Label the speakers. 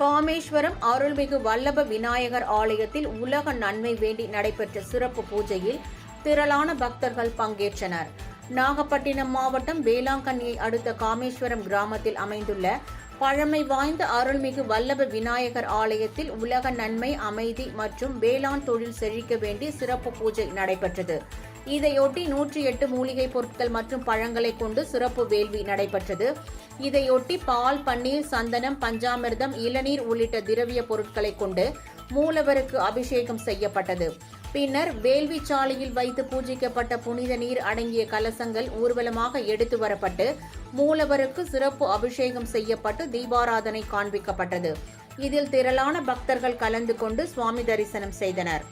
Speaker 1: காமேஸ்வரம் அருள்மிகு வல்லப விநாயகர் ஆலயத்தில் உலக நன்மை வேண்டி நடைபெற்ற சிறப்பு பூஜையில் திரளான பக்தர்கள் பங்கேற்றனர். நாகப்பட்டினம் மாவட்டம் வேளாங்கண்ணியை அடுத்த காமேஸ்வரம் கிராமத்தில் அமைந்துள்ள பழமை வாய்ந்த அருள்மிகு வல்லப விநாயகர் ஆலயத்தில் உலக நன்மை அமைதி மற்றும் வேளாண் தொழில் செழிக்க வேண்டி சிறப்பு பூஜை நடைபெற்றது. இதையொட்டி நூற்றி எட்டு மூலிகை பொருட்கள் மற்றும் பழங்களை கொண்டு சிறப்பு வேள்வி நடைபெற்றது. இதையொட்டி பால் பன்னீர் சந்தனம் பஞ்சாமிர்தம் இளநீர் உள்ளிட்ட திரவிய பொருட்களை கொண்டு மூலவருக்கு அபிஷேகம் செய்யப்பட்டது. பின்னர் வேள்வி சாலையில் வைத்து பூஜிக்கப்பட்ட புனித நீர் அடங்கிய கலசங்கள் ஊர்வலமாக எடுத்து வரப்பட்டு மூலவருக்கு சிறப்பு அபிஷேகம் செய்யப்பட்டு தீபாராதனை காண்பிக்கப்பட்டது. இதில் திரளான பக்தர்கள் கலந்து கொண்டு சுவாமி தரிசனம் செய்தனர்.